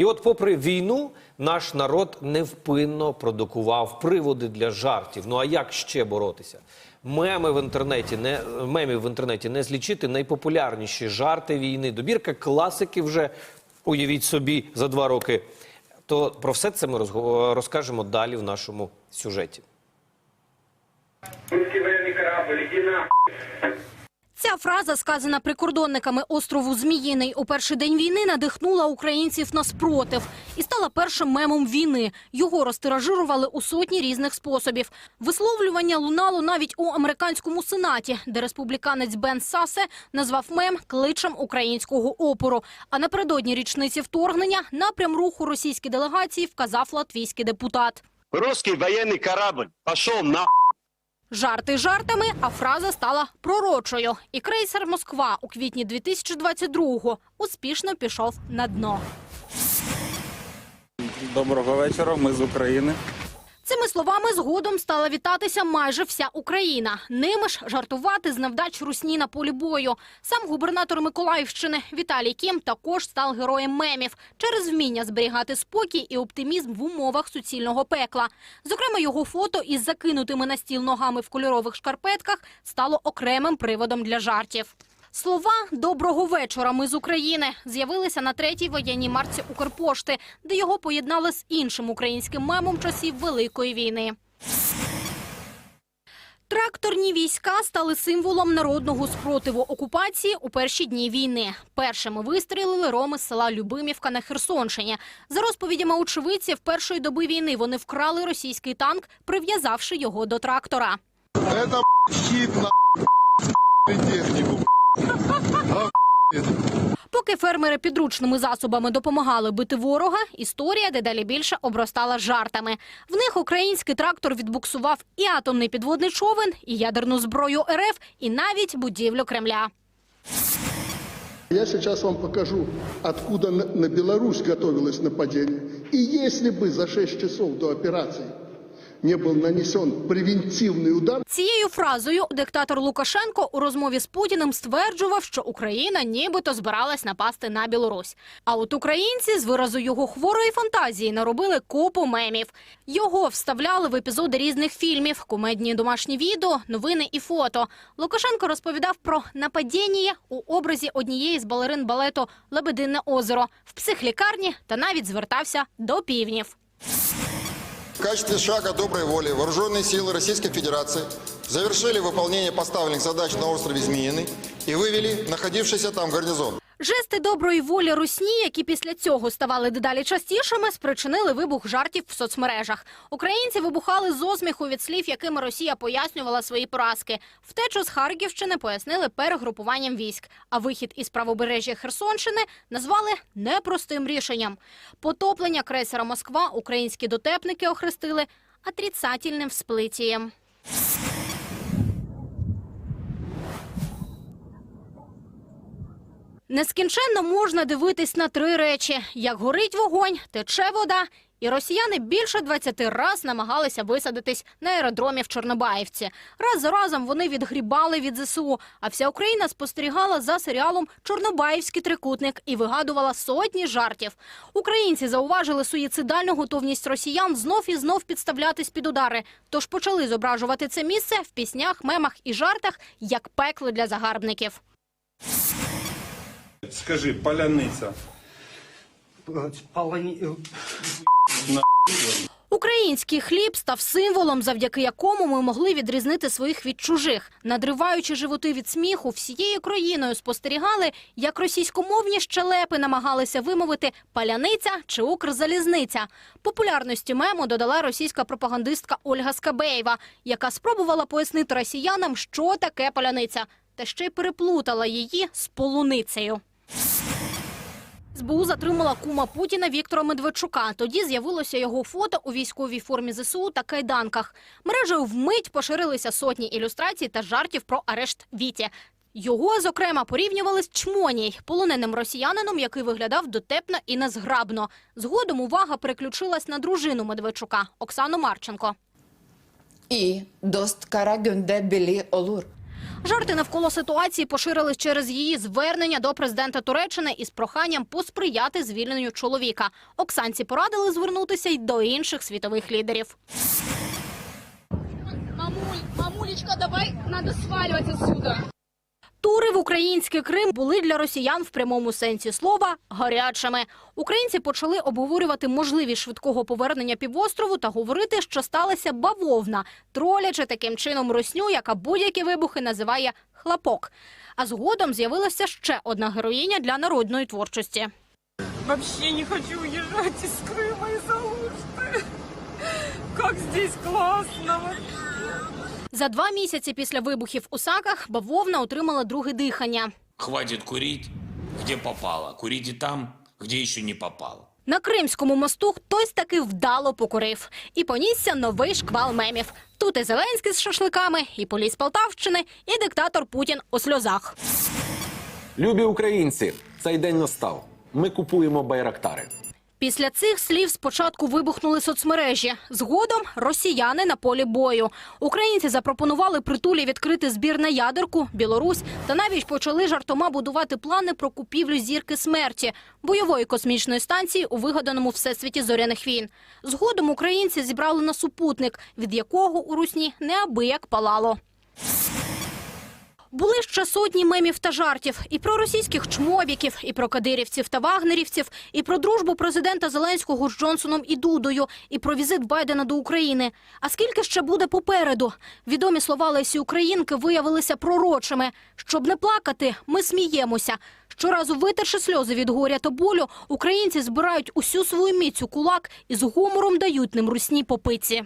І от, попри війну, наш народ невпинно продукував приводи для жартів. Ну а як ще боротися? Меми в інтернеті не мемів в інтернеті не злічити найпопулярніші жарти війни. Добірка класики вже уявіть собі за два роки. То про все це ми розкажемо далі в нашому сюжеті. Русский военный корабль, иди нахуй. Ця фраза, сказана прикордонниками острову Зміїний у перший день війни, надихнула українців на спротив і стала першим мемом війни. Його розтиражирували у сотні різних способів. Висловлювання лунало навіть у американському сенаті, де республіканець Бен Сасе назвав мем кличем українського опору. А напередодні річниці вторгнення напрям руху російській делегації вказав латвійський депутат. Русский военный корабль пошел на Жарти жартами, а фраза стала пророчою. І крейсер Москва у квітні 2022-го успішно пішов на дно. Доброго вечора. Ми з України. Цими словами згодом стала вітатися майже вся Україна. Ними ж жартувати з невдач русні на полі бою. Сам губернатор Миколаївщини Віталій Кім також став героєм мемів через вміння зберігати спокій і оптимізм в умовах суцільного пекла. Зокрема, його фото із закинутими на стіл ногами в кольорових шкарпетках стало окремим приводом для жартів. Слова «Доброго вечора, ми з України» з'явилися на третій воєнній марці Укрпошти, де його поєднали з іншим українським мемом часів Великої війни. Тракторні війська стали символом народного спротиву окупації у перші дні війни. Першими вистрілили роми з села Любимівка на Херсонщині. За розповідями очевидців, першої доби війни вони вкрали російський танк, прив'язавши його до трактора. Это б***ь, щит на б***ь, технику. Поки фермери підручними засобами допомагали бити ворога, історія дедалі більше обростала жартами. В них український трактор відбуксував і атомний підводний човен, і ядерну зброю РФ, і навіть будівлю Кремля. Я сейчас вам покажу, откуда на, Беларусь готовилось нападение. И если бы за 6 часов до операции не был нанесен превентивный удар, Цією фразою диктатор Лукашенко у розмові з Путіним стверджував, що Україна нібито збиралась напасти на Білорусь. А от українці з виразу його хворої фантазії наробили купу мемів. Його вставляли в епізоди різних фільмів, кумедні домашні відео, новини і фото. Лукашенко розповідав про нападіння у образі однієї з балерин балету Лебединне озеро в психлікарні та навіть звертався до півнів. В качестве шага доброй воли вооруженные силы Российской Федерации завершили выполнение поставленных задач на острове Змеиный и вывели находившийся там гарнизон. Жести доброї волі русні, які після цього ставали дедалі частішими, спричинили вибух жартів в соцмережах. Українці вибухали з осміху від слів, якими Росія пояснювала свої поразки. Втечу з Харківщини пояснили перегрупуванням військ. А вихід із правобережжя Херсонщини назвали непростим рішенням. Потоплення крейсера Москва українські дотепники охрестили отрицательним всплитієм. Нескінченно можна дивитись на три речі: як горить вогонь, тече вода, і росіяни більше 20 раз намагалися висадитись на аеродромі в Чорнобаївці. Раз за разом вони відгрібали від ЗСУ, а вся Україна спостерігала за серіалом Чорнобаївський трикутник і вигадувала сотні жартів. Українці зауважили суїцидальну готовність росіян знов і знов підставлятись під удари. Тож почали зображувати це місце в піснях, мемах і жартах як пекло для загарбників. Скажи, паляниця. Український хліб став символом, завдяки якому ми могли відрізнити своїх від чужих. Надриваючи животи від сміху, всією країною спостерігали, як російськомовні щелепи намагалися вимовити паляниця чи укрзалізниця. Популярності мему додала російська пропагандистка Ольга Скабеєва, яка спробувала пояснити росіянам, що таке паляниця, та ще й переплутала її з полуницею. СБУ затримала кума Путіна Віктора Медведчука. Тоді з'явилося його фото у військовій формі ЗСУ та кайданках. Мережею вмить поширилися сотні ілюстрацій та жартів про арешт Віті. Його, зокрема, порівнювали з Чмоній, полоненим росіянином, який виглядав дотепно і незграбно. Згодом увага переключилась на дружину Медведчука Оксану Марченко. і дост кара гюнде білі олур. Жарти навколо ситуації поширились через її звернення до президента Туреччини із проханням посприяти звільненню чоловіка. Оксанці порадили звернутися й до інших світових лідерів. Мамуль, мамулечка, давай, надо свалювати отсюда. Тури в український Крим були для росіян в прямому сенсі слова гарячими. Українці почали обговорювати можливість швидкого повернення півострову та говорити, що сталася бавовна, тролячи таким чином русню, яка будь-які вибухи називає хлопок. А згодом з'явилася ще одна героїня для народної творчості. Вообще не хочу уезжать из Крыма из-за Алушты. Как здесь вообще. За два місяці після вибухів у Саках бавовна отримала друге дихання. Хватит курить, где попало. Курите там, где еще не попало. На Кримському мосту хтось таки вдало покурив. І понісся новий шквал мемів. Тут і Зеленський з шашликами, і поліс Полтавщини, і диктатор Путін у сльозах. Любі українці, цей день настав. Ми купуємо байрактари. Після цих слів спочатку вибухнули соцмережі. Згодом росіяни на полі бою. Українці запропонували притулі відкрити збір на ядерку, Білорусь та навіть почали жартома будувати плани про купівлю зірки смерті бойової космічної станції у вигаданому всесвіті зоряних війн. Згодом українці зібрали на супутник, від якого у русні неабияк палало. Були ще сотні мемів та жартів і про російських чмобіків, і про кадирівців та вагнерівців, і про дружбу президента Зеленського з Джонсоном і Дудою, і про візит Байдена до України. А скільки ще буде попереду? Відомі слова Лесі Українки виявилися пророчими. Щоб не плакати, ми сміємося. Щоразу витерши сльози від горя та болю, українці збирають усю свою міць у кулак і з гумором дають ним русні попиці.